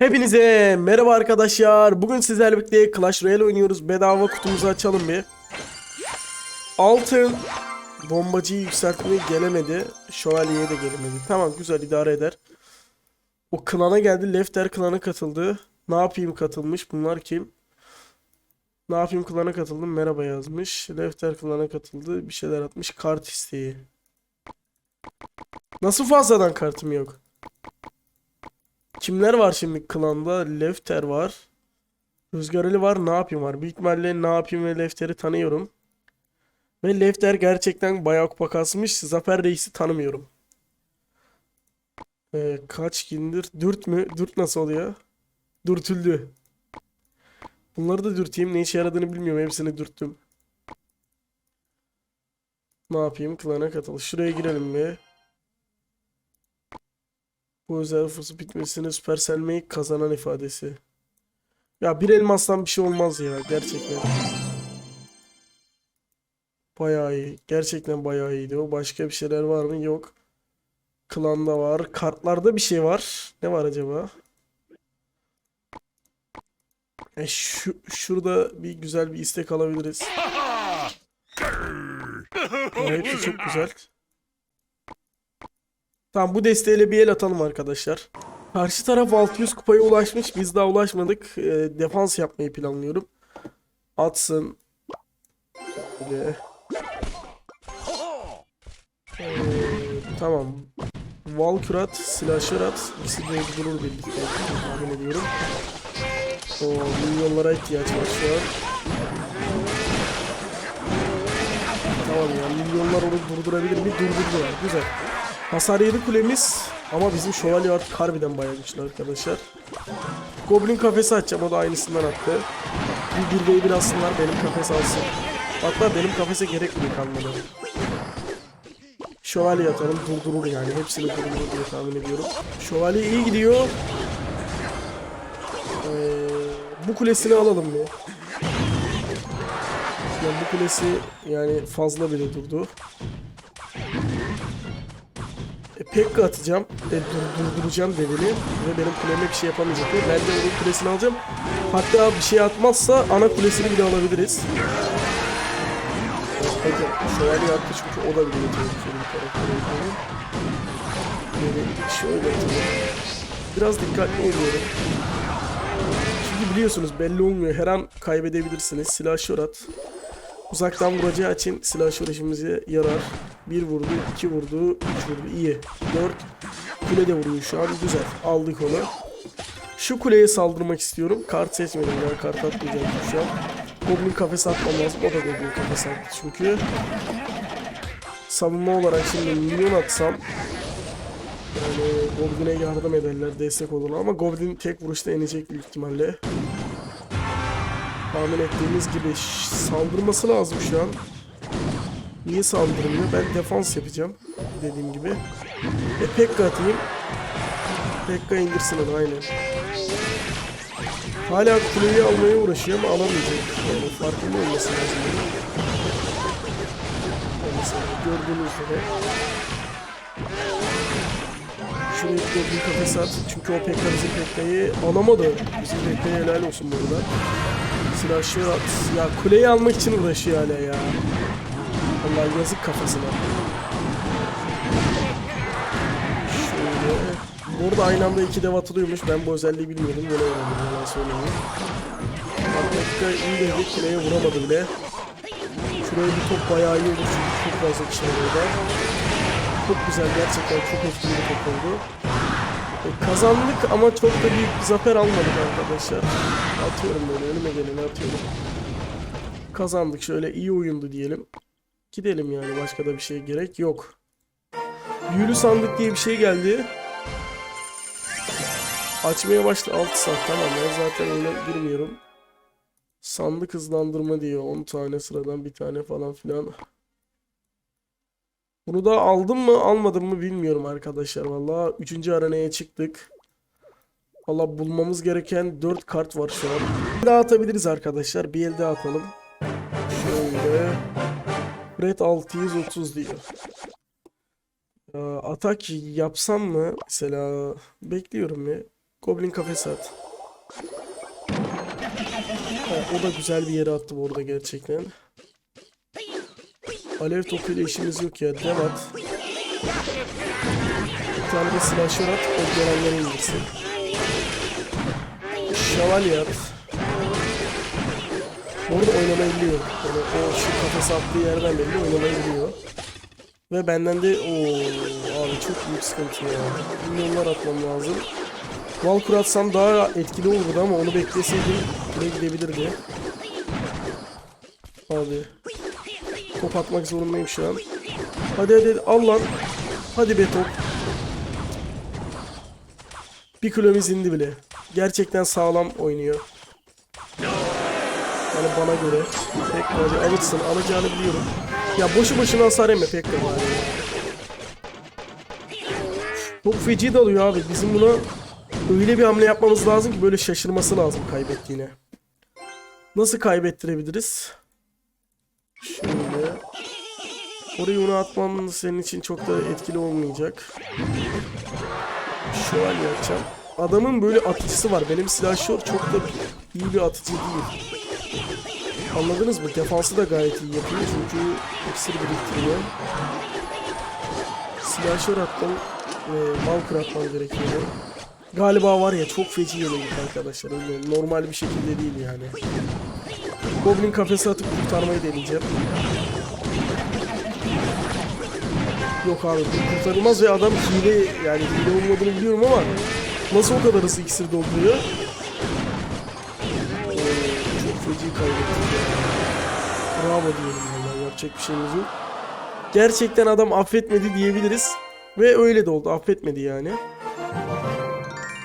Hepinize merhaba arkadaşlar. Bugün sizlerle birlikte Clash Royale oynuyoruz. Bedava kutumuzu açalım bir. Altın bombacıyı yükseltmeye gelemedi. Şövalyeye de gelemedi. Tamam güzel idare eder. O klana geldi. Lefter klana katıldı. Ne yapayım katılmış. Bunlar kim? Ne yapayım klana katıldım. Merhaba yazmış. Lefter klana katıldı. Bir şeyler atmış. Kart isteği. Nasıl fazladan kartım yok? Kimler var şimdi klanda? Lefter var. Rüzgar Ali var. Ne yapayım var. Büyük ihtimalle ne yapayım ve Lefter'i tanıyorum. Ve Lefter gerçekten bayağı kupa kasmış. Zafer Reis'i tanımıyorum. Ee, kaç gündür? Dürt mü? Dürt nasıl oluyor? Dürtüldü. Bunları da dürteyim. Ne işe yaradığını bilmiyorum. Hepsini dürttüm. Ne yapayım? Klana katıl. Şuraya girelim bir. Bu özel fırsat bitmesini Supercell Make kazanan ifadesi. Ya bir elmastan bir şey olmaz ya gerçekten. Bayağı iyi. Gerçekten bayağı iyiydi o. Başka bir şeyler var mı? Yok. Klanda var. Kartlarda bir şey var. Ne var acaba? E şu, şurada bir güzel bir istek alabiliriz. Bu çok güzel. Tamam bu desteğiyle bir el atalım arkadaşlar. Karşı taraf 600 kupaya ulaşmış. Biz daha ulaşmadık. Ee, defans yapmayı planlıyorum. Atsın. Böyle. Ee, tamam. Valkyrat, Slasher at. İkisi de durur birlikte. Tahmin ediyorum. O milyonlara ihtiyaç var şu an. Tamam ya milyonlar onu durdurabilir mi? Durdurdular. Güzel. Hasar yedi kulemiz ama bizim şövalye artık harbiden güçlü arkadaşlar. Goblin kafesi açacağım o da aynısından attı. Bir bir bir aslınlar benim kafes alsın. Hatta benim kafese gerek bile kalmadı. Şövalye atalım durdurur yani hepsini durdurur diye tahmin ediyorum. Şövalye iyi gidiyor. Ee, bu kulesini alalım bir. Yani bu kulesi yani fazla bile durdu. E, Pekka atacağım. E, dur, durduracağım devini. Ve benim kuleme bir şey yapamayacak. Ben de onun kulesini alacağım. Hatta bir şey atmazsa ana kulesini bile alabiliriz. Peki şövalye attı çünkü o da bir. Böyle şöyle atalım. Biraz dikkatli ediyorum. Çünkü biliyorsunuz belli olmuyor. Her an kaybedebilirsiniz. Silah şorat. Uzaktan vuracağı için silahşör işimize yarar. Bir vurdu, iki vurdu, üç vurdu. İyi. Dört. Kule de vuruyor şu an. Güzel. Aldık onu. Şu kuleye saldırmak istiyorum. Kart seçmedim ya. Kart atmayacağım şu an. Goblin kafes atmam lazım. O da Goblin kafes attı çünkü. Savunma olarak şimdi milyon atsam yani Goblin'e yardım ederler, destek olurlar ama Goblin tek vuruşta inecek büyük ihtimalle. Tahmin ettiğimiz gibi saldırması lazım şu an. Niye saldırmıyor? Ben defans yapacağım. Dediğim gibi. E Pekka atayım. Pekka indirsin onu aynen. Hala kuleyi almaya uğraşıyor ama alamayacak. Yani farkında olması lazım. Mesela gördüğünüz üzere. Bir bir kafese at. Çünkü o Pekka bizim Pekka'yı alamadı. Bizim Pekka'ya helal olsun bu arada. Silahşör at. Ya kuleyi almak için uğraşıyor hala ya. Allah yazık kafasına. Şöyle. Burada aynı anda iki dev atılıyormuş. Ben bu özelliği bilmiyordum. Yine öğrendim. Yalan söyleyeyim. Dakika iyi dedi. Kuleye vuramadı bile. Şuraya bir top bayağı iyi olur çünkü çok fazla kişi var orada. Çok güzel gerçekten çok etkili bir top oldu. E, kazandık ama çok da büyük bir zafer almadık arkadaşlar. Atıyorum böyle önüme geleni atıyorum. Kazandık şöyle iyi oyundu diyelim. Gidelim yani başka da bir şey gerek yok. Büyülü sandık diye bir şey geldi. Açmaya başla 6 saat tamam ya zaten oyuna girmiyorum. Sandık hızlandırma diyor 10 tane sıradan bir tane falan filan. Bunu da aldım mı almadım mı bilmiyorum arkadaşlar. Valla 3. arenaya çıktık. Valla bulmamız gereken 4 kart var şu an. Bir daha atabiliriz arkadaşlar. Bir el daha atalım. Şöyle. Red 630 diyor. Atak yapsam mı? Mesela bekliyorum ya. Goblin kafesi at. O da güzel bir yere attı bu arada gerçekten. Alev topuyla işimiz yok ya. Dev at. Bir tane de slasher at. O gelenleri indirsin. Şövalye at. Orada oynamayı biliyor. Yani o şu kafası attığı yerden belli oynamayı biliyor. Ve benden de o abi çok büyük sıkıntı ya. Milyonlar atmam lazım. Valkur atsam daha etkili olurdu ama onu bekleseydim buraya gidebilirdi. Abi. Top atmak zorundayım şu an. Hadi hadi, al lan. Hadi be top. Bir kilomiz indi bile. Gerçekten sağlam oynuyor. Yani bana göre. Pekka hadi alırsın. Alacağını biliyorum. Ya boşu boşuna hasar yeme Pekka bari. Çok feci dalıyor abi. Bizim buna öyle bir hamle yapmamız lazım ki böyle şaşırması lazım kaybettiğine. Nasıl kaybettirebiliriz? Şöyle. Orayı ona atmam senin için çok da etkili olmayacak. Şövalye atacağım. Adamın böyle atıcısı var. Benim silahşör çok da iyi bir atıcı değil. Anladınız mı? Defansı da gayet iyi yapıyor çünkü iksir biriktiriyor. Silahşör attım. E, Valkyr atmam gerekiyor. Galiba var ya çok feci yenildik arkadaşlar. Öyle normal bir şekilde değil yani. Goblin kafesi atıp kurtarmayı deneyeceğim. Yok abi kurtarılmaz ve adam hile yani hile olmadığını biliyorum ama nasıl o kadar hızlı iksir dolduruyor? Oo, çok feci kaybettik Bravo diyelim valla yapacak bir şeyimiz yok. Gerçekten adam affetmedi diyebiliriz. Ve öyle de oldu affetmedi yani.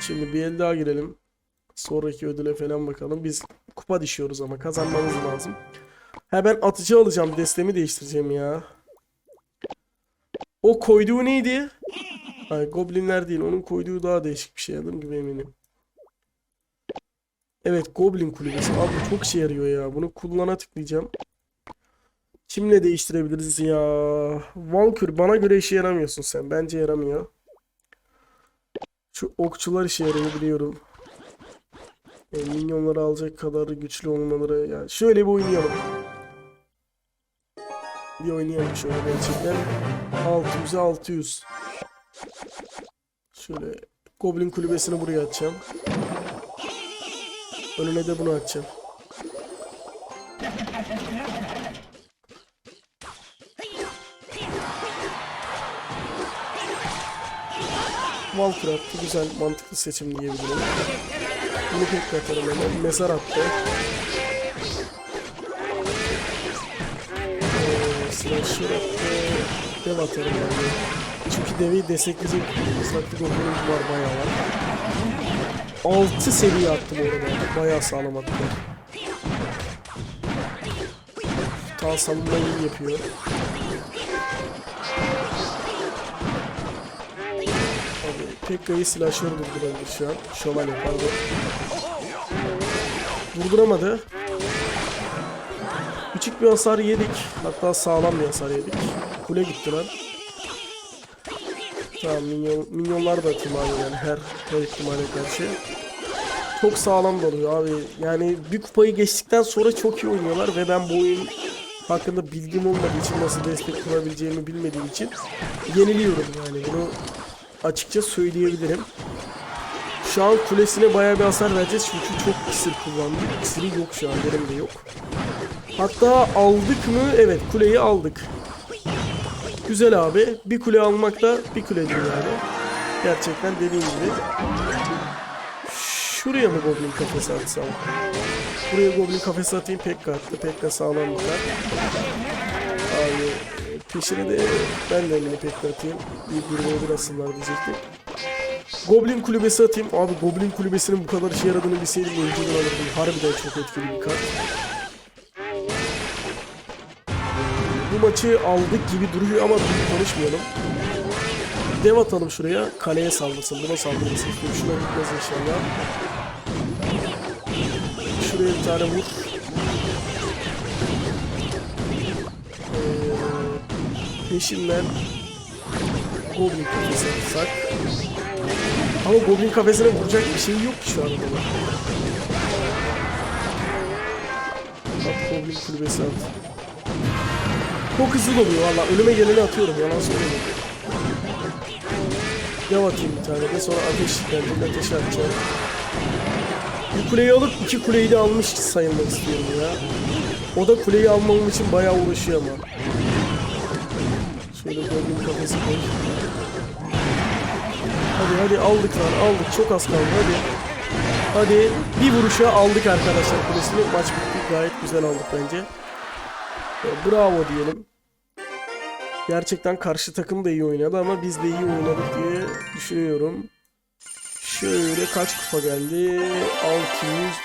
Şimdi bir el daha girelim. Sonraki ödüle falan bakalım. Biz kupa düşüyoruz ama kazanmamız lazım. Ha ben atıcı alacağım. Destemi değiştireceğim ya. O koyduğu neydi? Ay goblinler değil. Onun koyduğu daha değişik bir şey. Adım gibi eminim. Evet goblin kulübesi. Abi çok işe yarıyor ya. Bunu kullana tıklayacağım. Kimle değiştirebiliriz ya? Valkür bana göre işe yaramıyorsun sen. Bence yaramıyor. Şu okçular işe yarıyor biliyorum. E, minyonları alacak kadar güçlü olmaları. Yani şöyle bir oynayalım. Bir oynayalım şöyle gerçekten. 600'e 600. Şöyle Goblin kulübesini buraya atacağım. Önüne de bunu atacağım. Valkyrie attı. Güzel, mantıklı seçim diyebilirim. Bunu pek atarım. Mezar attı. Ee, slasher attı. Dev atarım yani. Çünkü devi destekleyecek ıslaklık okulumuz var bayağı var. 6 seviye attı bu arada. Bayağı sağlam attı. Ta savunma iyi yapıyor. Abi Pekka'yı slasher durdurabilir şu an. Şövalye pardon. Durduramadı. Küçük bir hasar yedik. Hatta sağlam bir hasar yedik. Kule gitti lan. Tamam minyon, minyonlar da abi yani her, her ihtimale karşı. Çok sağlam dalıyor abi. Yani bir kupayı geçtikten sonra çok iyi oynuyorlar ve ben bu oyun hakkında bilgim olmadığı için nasıl destek kurabileceğimi bilmediğim için yeniliyorum yani bunu açıkça söyleyebilirim. Şu an kulesine bayağı bir hasar vereceğiz çünkü çok iksir kullandık. İksiri yok şu an benim de yok. Hatta aldık mı? Evet kuleyi aldık. Güzel abi. Bir kule almak da bir kule değil yani. Gerçekten dediğim gibi. Şuraya mı Goblin kafesi atsam? Buraya Goblin kafesi atayım Pekka attı. Pekka sağlam. Abi peşine de ben de elini Pekka atayım. Bir bir olur asıllar diyecektim. Goblin kulübesi atayım. Abi Goblin kulübesinin bu kadar işe yaradığını bilseydim önceden alırdım. Harbiden çok etkili bir kart. Bu maçı aldık gibi duruyor ama büyük konuşmayalım. Dev atalım şuraya. Kaleye saldırsın. Buna istiyorum. Şuna gitmez inşallah. Şuraya bir tane vur. Peşinden Goblin kafası atsak. Ama Goblin kafesine vuracak bir şey yok şu anda. At Goblin kulübesi at. Çok hızlı doluyor valla. Önüme geleni atıyorum. Yalan söylemiyorum. Dev atayım bir tane de sonra ateş. Ben ateş atacağım. Bir kuleyi alıp iki kuleyi de almış sayılmak istiyorum ya. O da kuleyi almam için bayağı uğraşıyor ama. Şöyle Goblin kafesi koy. Hadi hadi aldık lan aldık çok az kaldı hadi. Hadi bir vuruşa aldık arkadaşlar kulesini. Maç bitti gayet güzel aldık bence. E, Bravo diyelim. Gerçekten karşı takım da iyi oynadı ama biz de iyi oynadık diye düşünüyorum. Şöyle kaç kupa geldi?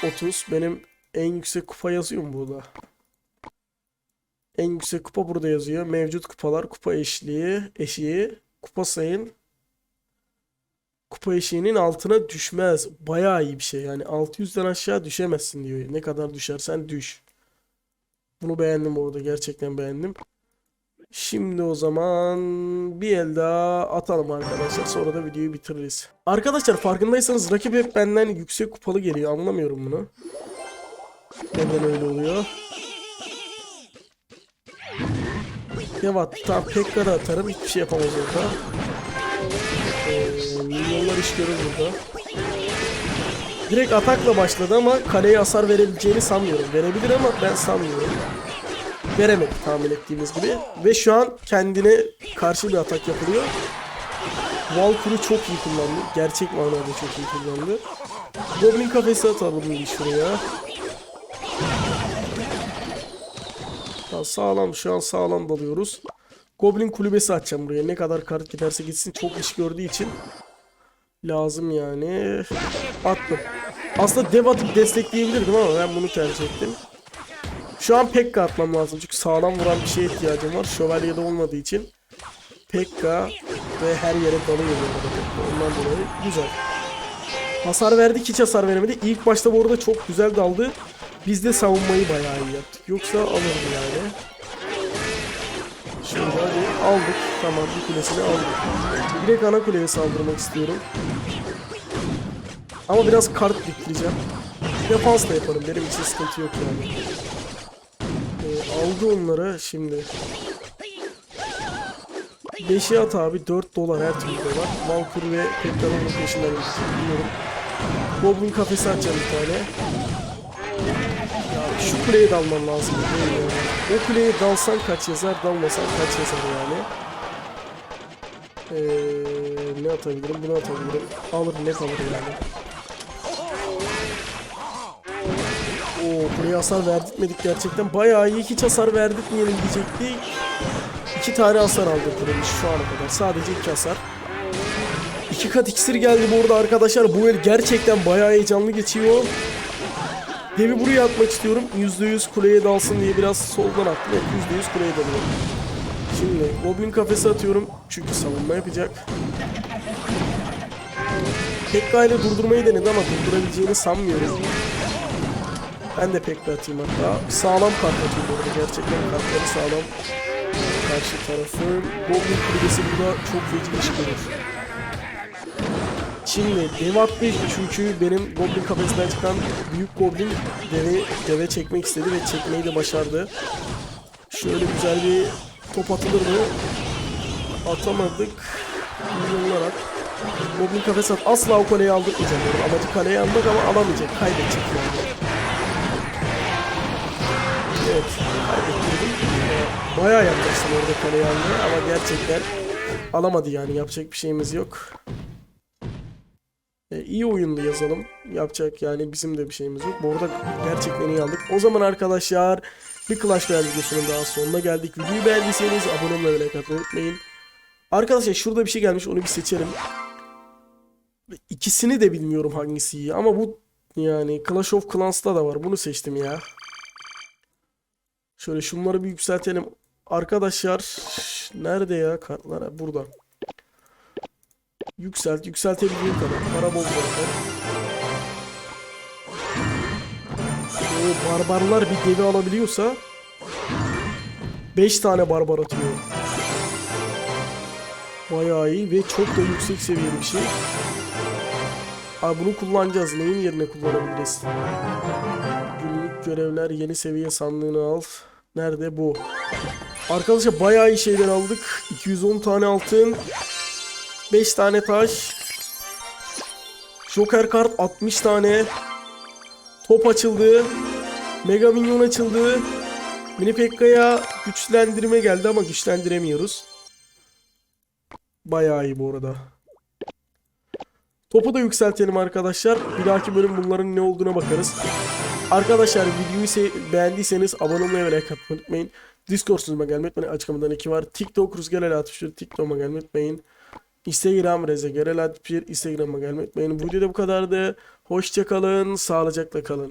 630. Benim en yüksek kupa yazıyor mu burada? En yüksek kupa burada yazıyor. Mevcut kupalar, kupa eşliği, eşiği, kupa sayın. Kupa eşiğinin altına düşmez. Bayağı iyi bir şey. Yani 600'den aşağı düşemezsin diyor. Ne kadar düşersen düş. Bunu beğendim orada. Gerçekten beğendim. Şimdi o zaman bir el daha atalım arkadaşlar. Sonra da videoyu bitiririz. Arkadaşlar farkındaysanız rakip hep benden yüksek kupalı geliyor. Anlamıyorum bunu. Neden öyle oluyor? Devat tamam Pekka da atarım. Hiçbir şey yapamaz orada. Ee, iş görür burada. Direkt atakla başladı ama kaleye hasar verebileceğini sanmıyorum. Verebilir ama ben sanmıyorum. Veremedi tahmin ettiğimiz gibi. Ve şu an kendine karşı bir atak yapılıyor. Valkyrie'yi çok iyi kullandı. Gerçek manada çok iyi kullandı. Goblin kafesi atalım şuraya. Ya sağlam şu an sağlam dalıyoruz. Goblin kulübesi açacağım buraya. Ne kadar kart giderse gitsin çok iş gördüğü için lazım yani. Attım. Aslında dev atıp destekleyebilirdim ama ben bunu tercih ettim. Şu an Pekka atmam lazım çünkü sağlam vuran bir şeye ihtiyacım var. Şövalyede olmadığı için Pekka ve her yere dalıyor. Ondan dolayı güzel. Hasar verdik hiç hasar veremedi. İlk başta bu arada çok güzel daldı. Biz de savunmayı bayağı iyi yaptık. Yoksa alırdı yani. Şöyle hadi aldık. Tamam bir kulesini aldık. Direkt ana kuleye saldırmak istiyorum. Ama biraz kart diktireceğim. Defans da yaparım. Benim için sıkıntı yok yani. Ee, aldı onları şimdi. 5'i at abi 4 dolar her türlü dolar. Valkyrie ve Pekka'nın peşinden gidecek biliyorum. Goblin kafesi açacağım bir tane. Kuleye dalman lazım. O kuleye dalsan kaç yazar, dalmasan kaç yazar yani. Ee, ne atabilirim, bunu atabilirim. Alır net alır yani. Oo, buraya hasar verdirtmedik gerçekten. Bayağı iyi. Hiç hasar verdirtmeyelim diyecektik. İki tane hasar aldı kurumuş şu ana kadar. Sadece iki hasar. İki kat iksir geldi bu arada arkadaşlar. Bu el gerçekten bayağı heyecanlı geçiyor. Devi buraya atmak istiyorum. %100 kuleye dalsın diye biraz soldan attım. Evet %100 kuleye dalıyorum. Şimdi Goblin kafesi atıyorum. Çünkü savunma yapacak. Pekka ile durdurmayı denedi ama durdurabileceğini sanmıyorum. Ben de Pekka atayım hatta. Sağlam kart atıyor bu arada. Gerçekten kartları sağlam. Karşı tarafı. Goblin kulübesi burada çok feci iş görür. Şimdi dev attı çünkü benim Goblin kafesinden çıkan büyük Goblin deve, deve çekmek istedi ve çekmeyi de başardı. Şöyle güzel bir top atılır mı? Atamadık. At. Goblin kafesi at. Asla o kaleyi aldırmayacağım. Yani. Amacı kaleye almak ama alamayacak. Kaybedecek yani. Evet. Kaybettirdim. Bayağı yaklaştım orada kaleyi almaya ama gerçekten alamadı yani. Yapacak bir şeyimiz yok. E, iyi oyunlu yazalım. Yapacak yani bizim de bir şeyimiz yok. Bu arada gerçekten iyi aldık. O zaman arkadaşlar bir Clash Royale videosunun daha sonuna geldik. Videoyu beğendiyseniz abone olmayı ve like atmayı unutmayın. Arkadaşlar şurada bir şey gelmiş onu bir seçelim. İkisini de bilmiyorum hangisi iyi ama bu yani Clash of Clans'ta da var. Bunu seçtim ya. Şöyle şunları bir yükseltelim. Arkadaşlar nerede ya kartlar? Burada. Yükselt, yükseltebildiğin kadar. Para zaten. O barbarlar bir devi alabiliyorsa 5 tane barbar atıyor. Bayağı iyi ve çok da yüksek seviyeli bir şey. Abi bunu kullanacağız. Neyin yerine kullanabiliriz? Günlük görevler yeni seviye sandığını al. Nerede bu? Arkadaşlar bayağı iyi şeyler aldık. 210 tane altın. 5 tane taş. Joker kart 60 tane. Top açıldı. Mega Minyon açıldı. Mini Pekka'ya güçlendirme geldi ama güçlendiremiyoruz. Bayağı iyi bu arada. Topu da yükseltelim arkadaşlar. Bir dahaki bölüm bunların ne olduğuna bakarız. Arkadaşlar videoyu se- beğendiyseniz abone olmayı ve like atmayı unutmayın. Discord sunucuma gelmeyi unutmayın. Açıklamadan iki var. TikTok Rüzgar El Atışır. TikTok'uma gelmeyi unutmayın. Instagram Reze Gerel Atışır. Instagram'a gelmeyi unutmayın. Bu videoda bu kadardı. Hoşçakalın. Sağlıcakla kalın.